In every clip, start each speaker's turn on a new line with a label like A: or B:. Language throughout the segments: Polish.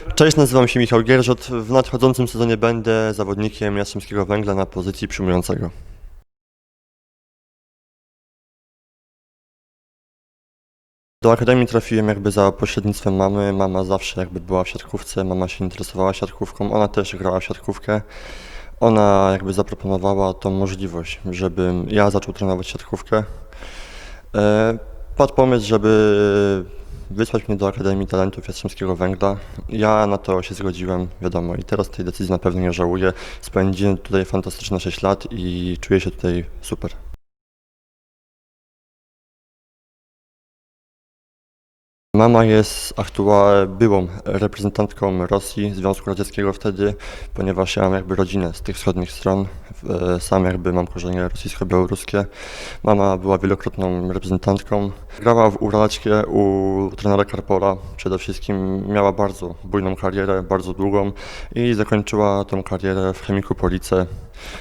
A: Cześć, nazywam się Michał Gierżot. W nadchodzącym sezonie będę zawodnikiem Jastrzębskiego Węgla na pozycji przyjmującego. Do akademii trafiłem jakby za pośrednictwem mamy. Mama zawsze jakby była w siatkówce, mama się interesowała siatkówką, ona też grała w siatkówkę. Ona jakby zaproponowała tą możliwość, żebym ja zaczął trenować siatkówkę. E, Padł pomysł, żeby wysłać mnie do Akademii Talentów Jastrzębskiego Węgla. Ja na to się zgodziłem, wiadomo, i teraz tej decyzji na pewno nie żałuję. Spędziłem tutaj fantastyczne 6 lat i czuję się tutaj super. Mama jest aktualnie byłą reprezentantką Rosji, Związku Radzieckiego wtedy, ponieważ ja mam jakby rodzinę z tych wschodnich stron. E, Sam jakby mam korzenie rosyjsko-białoruskie. Mama była wielokrotną reprezentantką. Grała w Uralaczkie u trenera Karpola. Przede wszystkim miała bardzo bujną karierę, bardzo długą i zakończyła tą karierę w Chemiku Police,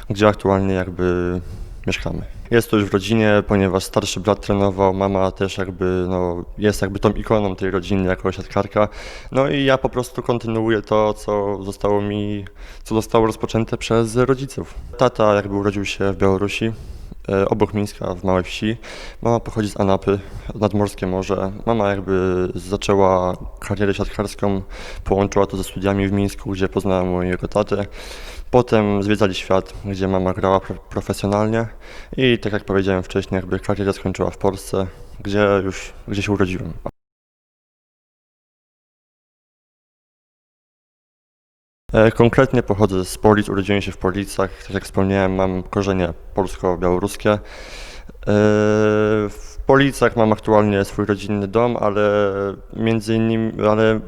A: gdzie aktualnie jakby mieszkamy. Jest to już w rodzinie, ponieważ starszy brat trenował, mama też jakby no, jest jakby tą ikoną tej rodziny jako siatkarka. No i ja po prostu kontynuuję to, co zostało mi, co zostało rozpoczęte przez rodziców. Tata jakby urodził się w Białorusi, obok Mińska w małej wsi. Mama pochodzi z Anapy, nadmorskie morze. Mama jakby zaczęła karierę siatkarską, połączyła to ze studiami w Mińsku, gdzie poznała mojego tatę. Potem zwiedzali świat, gdzie mama grała pro- profesjonalnie i tak jak powiedziałem wcześniej, jakby karierę skończyła w Polsce, gdzie już, gdzie się urodziłem. Konkretnie pochodzę z Polic, urodziłem się w Policach. Tak jak wspomniałem, mam korzenie polsko-białoruskie. E, W Policach mam aktualnie swój rodzinny dom, ale między innymi, ale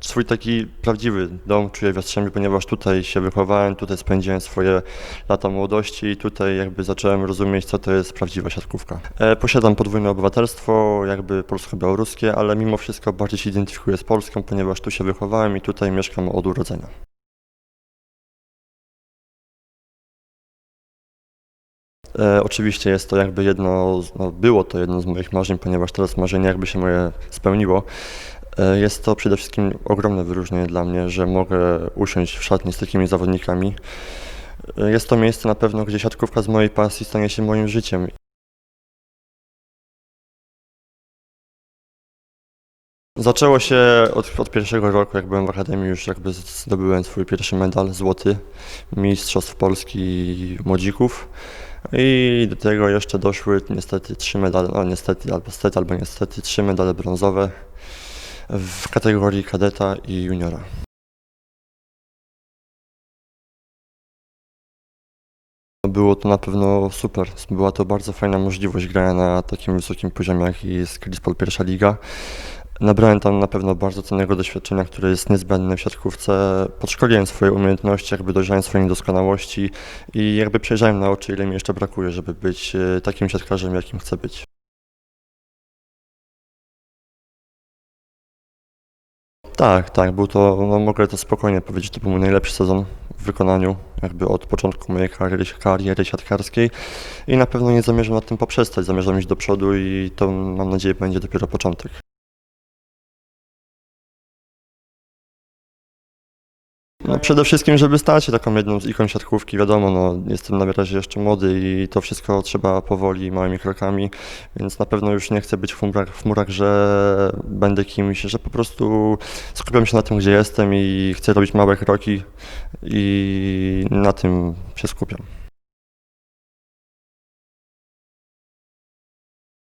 A: swój taki prawdziwy dom czuję w Jastrzębiu, ponieważ tutaj się wychowałem, tutaj spędziłem swoje lata młodości i tutaj jakby zacząłem rozumieć, co to jest prawdziwa siatkówka. E, Posiadam podwójne obywatelstwo, jakby polsko-białoruskie, ale mimo wszystko bardziej się identyfikuję z Polską, ponieważ tu się wychowałem i tutaj mieszkam od urodzenia. E, oczywiście jest to jakby jedno, no było to jedno z moich marzeń, ponieważ teraz marzenie jakby się moje spełniło. E, jest to przede wszystkim ogromne wyróżnienie dla mnie, że mogę usiąść w szatni z takimi zawodnikami. E, jest to miejsce na pewno, gdzie siatkówka z mojej pasji stanie się moim życiem. Zaczęło się od, od pierwszego roku, jak byłem w Akademii, już jakby zdobyłem swój pierwszy medal złoty Mistrzostw Polski Młodzików. I do tego jeszcze doszły niestety trzy medale, no niestety albo stety, albo niestety trzy medale brązowe w kategorii kadeta i juniora. Było to na pewno super. Była to bardzo fajna możliwość grania na takim wysokim poziomie, jak jest Krispol pierwsza liga. Nabrałem tam na pewno bardzo cennego doświadczenia, które jest niezbędne w siatkówce. Podszkoliłem swoje umiejętności, jakby dojrzałem swoje niedoskonałości i jakby przejrzałem na oczy, ile mi jeszcze brakuje, żeby być e, takim siatkarzem, jakim chcę być. Tak, tak, był to, no mogę to spokojnie powiedzieć, to był mój najlepszy sezon w wykonaniu, jakby od początku mojej kariery, kariery siatkarskiej i na pewno nie zamierzam na tym poprzestać, zamierzam iść do przodu i to mam nadzieję będzie dopiero początek. No przede wszystkim, żeby stać się taką jedną z ikon siatkówki, wiadomo, no, jestem na razie jeszcze młody i to wszystko trzeba powoli, małymi krokami, więc na pewno już nie chcę być w murach, w murach, że będę kimś, że po prostu skupiam się na tym, gdzie jestem i chcę robić małe kroki i na tym się skupiam.